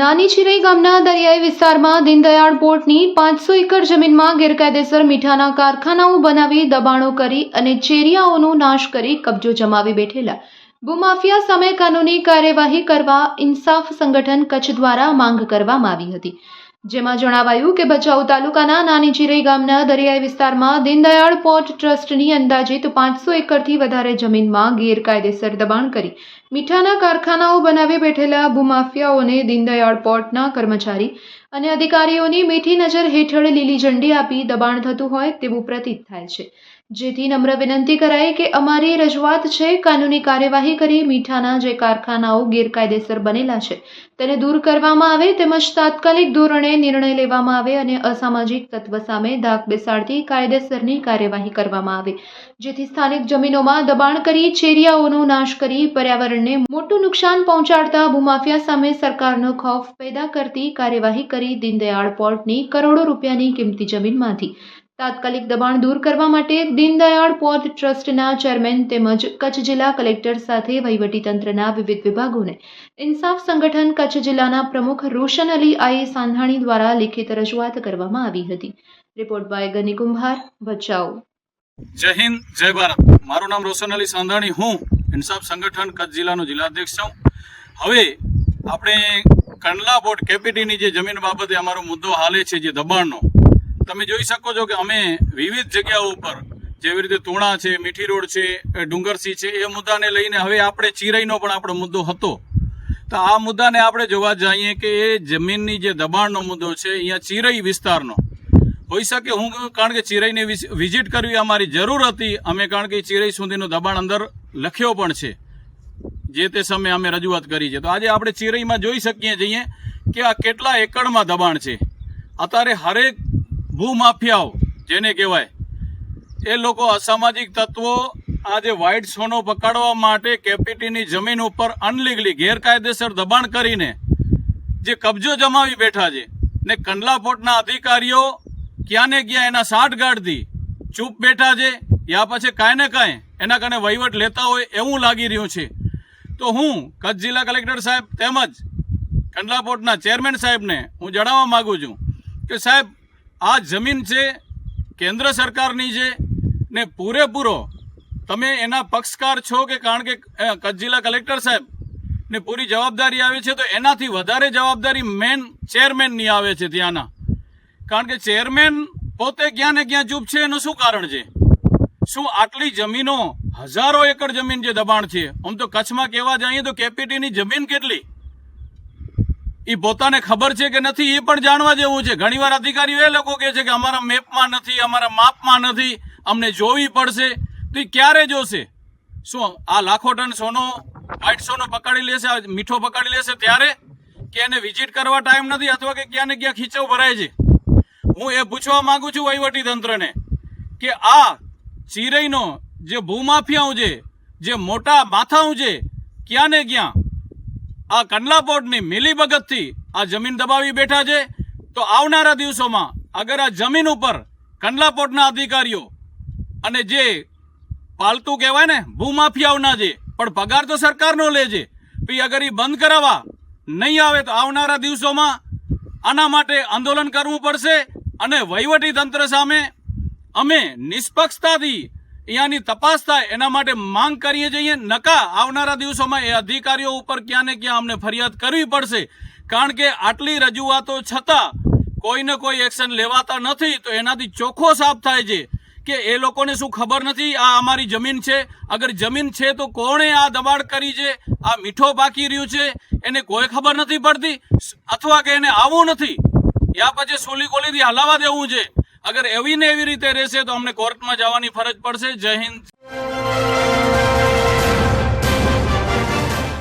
નાની ચિરઈ ગામના દરિયાઈ વિસ્તારમાં દીનદયાળ પોર્ટની પાંચસો એકર જમીનમાં ગેરકાયદેસર મીઠાના કારખાનાઓ બનાવી દબાણો કરી અને ચેરિયાઓનો નાશ કરી કબજો જમાવી બેઠેલા. ભૂમાફિયા સામે કાનૂની કાર્યવાહી કરવા ઇન્સાફ સંગઠન કચ્છ દ્વારા માંગ કરવામાં આવી હતી. જેમાં જણાવાયું કે ભચાઉ તાલુકાના નાની ચિરઈ ગામના દરિયાઈ વિસ્તારમાં દીનદયાળ પોર્ટ ટ્રસ્ટની અંદાજિત પાંચસો એકરથી વધારે જમીનમાં ગેરકાયદેસર દબાણ કરી મીઠાના કારખાનાઓ બનાવી બેઠેલા ભૂમાફિયાઓને દીનદયાળ પોર્ટના કર્મચારી અને અધિકારીઓની મીઠી નજર હેઠળ લીલી ઝંડી આપી દબાણ થતું હોય તેવું પ્રતીત થાય છે. જેથી નમ્ર વિનંતી કરાઈ કે અમારી રજૂઆત છે, કાનૂની કાર્યવાહી કરી મીઠાના જે કારખાનાઓ ગેરકાયદેસર બનેલા છે, તેને દૂર કરવામાં આવે તેમજ તાત્કાલિક ધોરણે નિર્ણય લેવામાં આવે અને અસામાજિક તત્વ સામે ધાક બેસાડતી કાયદેસરની કાર્યવાહી કરવામાં આવે, જેથી સ્થાનિક જમીનોમાં દબાણ કરી ચેરિયાઓનો નાશ કરી પર્યાવરણને મોટું નુકસાન પહોંચાડતા ભૂમાફિયા સામે સરકારનો ખૌફ પેદા કરતી કાર્યવાહી કરી દીનદયાળ પોર્ટની કરોડો રૂપિયાની કિંમતી જમીનમાંથી તાત્કાલિક દબાણ દૂર કરવા માટે દીનદયાળ પોર્ટ ટ્રસ્ટના ચેરમેન તેમજ કચ્છ જિલ્લા કલેક્ટર સાથે વહીવટીતંત્રના વિવિધ વિભાગોને ઇન્સાફ સંગઠન કચ્છ જિલ્લાના પ્રમુખ રોશન અલી આઈ સાંધાણી દ્વારા લિખિત રજૂઆત કરવામાં આવી હતી. રિપોર્ટ બાય ગની કુંભાર, ભચાઉ. જય હિન્દ, જય ભારત. મારું નામ રોશન અલી સાંધાણી, હું ઇન્સાફ સંગઠન કચ્છ જિલ્લાનો જિલ્લાધ્યક્ષ છું. હવે આપણે કંડલા બોર્ડ કેપીટીની જે જમીન બાબતે અમારો મુદ્દો હાલે છે, જે દબાણનો તમે જોઈ શકો છો કે અમે વિવિધ જગ્યાઓ ઉપર જેવી રીતે તુણા છે, મીઠી રોડ છે ડુંગરસી છે, એ મુદ્દાને લઈને હવે આપણે ચિરાઈનો પણ આપણો મુદ્દો હતો. તો આ મુદ્દાને આપણે જોવા જઈએ કે એ જમીનની જે દબાણનો મુદ્દો છે, અહીંયા ચિરઈ વિસ્તારનો. હોઈ શકે હું કારણ કે ચિરાઈને વિઝિટ કરવી અમારી જરૂર હતી, અમે કારણ કે ચિરાઈ સુધીનું દબાણ અંદર લખ્યો પણ છે. જે તે સમયે અમે રજૂઆત કરી છે. તો આજે આપણે ચિરાઈમાં જોઈ શકીએ છીએ કે આ કેટલા એકડમાં દબાણ છે. અત્યારે હરેક ભૂમાફિયાઓ, જેને કહેવાય. એ લોકો અસામાજિક તત્વો આજે વ્હાઇટ સોનો પકડવા માટે કેપીટીની જમીન ઉપર અનલીગલી ગેરકાયદેસર દબાણ કરીને જે કબજો જમાવી બેઠા છે ને કંડલા ફોર્ટના અધિકારીઓ ક્યાં ને ક્યાં એના સાઠગાંઠથી ચૂપ બેઠા છે યા પછી કાંઈ ને કાંઈ એના કારણે વહીવટ લેતા હોય એવું લાગી રહ્યું છે. તો હું કચ્છ જિલ્લા કલેક્ટર સાહેબ તેમજ કંડલા પોર્ટના ચેરમેન સાહેબને હું જણાવવા માગું છું કે સાહેબ આ જમીન છે, કેન્દ્ર સરકારની છે, ને પૂરેપૂરો તમે એના પક્ષકાર છો કે કારણ કે કચ્છ જિલ્લા કલેક્ટર સાહેબ, ને પૂરી જવાબદારી આવે છે, તો એનાથી વધારે જવાબદારી મેન ચેરમેનની આવે છે ત્યાંના. કારણ કે ચેરમેન પોતે ક્યાં ને ક્યાં ચૂપ છે, એનું શું કારણ છે? શું આટલી જમીનો હજારો એકર જમીન જે દબાણ છે? આમ તો કચ્છમાં કહેવા જઈએ તો કેપીટીની જમીન કેટલી? એ પોતાને ખબર છે કે નથી એ પણ જાણવા જેવું છે. ઘણીવાર અધિકારીઓ એ લોકો કહે છે કે અમારા મેપમાં નથી, અમારા માપમાં નથી, અમને જોવી પડશે. તો એ ક્યારે જોશે? શું આ લાખો ટન સોનો વ્હાઇટ સોનો પકડી લેશે મીઠો પકડી લેશે ત્યારે? કે એને વિઝિટ કરવા ટાઈમ નથી અથવા કે ક્યાં ને ક્યાં ખીચવ ભરાય છે? હું એ પૂછવા માંગુ છું વહીવટી તંત્રને કે આ ચીરઈનો જે ભૂમાફિયાઓ છે, જે મોટા માથાઓ છે, ક્યાં ને ક્યાં આ કંડલા પોર્ટની મિલીભગતથી આ જમીન દબાવી બેઠા છે. તો આવનારા દિવસોમાં અગર આ જમીન ઉપર કંડલા પોર્ટના અધિકારીઓ અને જે પાલતુ કહેવાય ને, ભૂમાફિયાઓના જે, પણ પગાર તો સરકારનો લે છે પછી અગર એ બંધ કરાવવા નહીં આવે તો આવનારા દિવસોમાં આના માટે આંદોલન કરવું પડશે અને વહીવટી તંત્ર સામે અમે નિષ્પક્ષતાથી અહીંયાની તપાસ થાય, એના માટે માંગ કરીએ છીએ નકા, આવનારા દિવસોમાં એ અધિકારીઓ ઉપર ક્યાં ને ક્યાં અમને ફરિયાદ કરવી પડશે. કારણ કે આટલી રજૂઆતો છતાં કોઈને કોઈ એક્શન લેવાતા નથી, તો એનાથી ચોખ્ખો સાફ થાય છે કે એ લોકોને શું ખબર નથી, આ અમારી જમીન છે. અગર જમીન છે તો કોણે આ દબાણ કરી છે? આ મીઠો પાકી રહ્યું છે? એને કોઈ ખબર નથી પડતી? અથવા કે એને આવવું નથી? યા પછી સોલી કોલીથી હલાવા દેવું છે? અગર એવી ને એવી રીતે રહેશે તો અમને કોર્ટમાં જવાની ફરજ પડશે. જય હિન્દ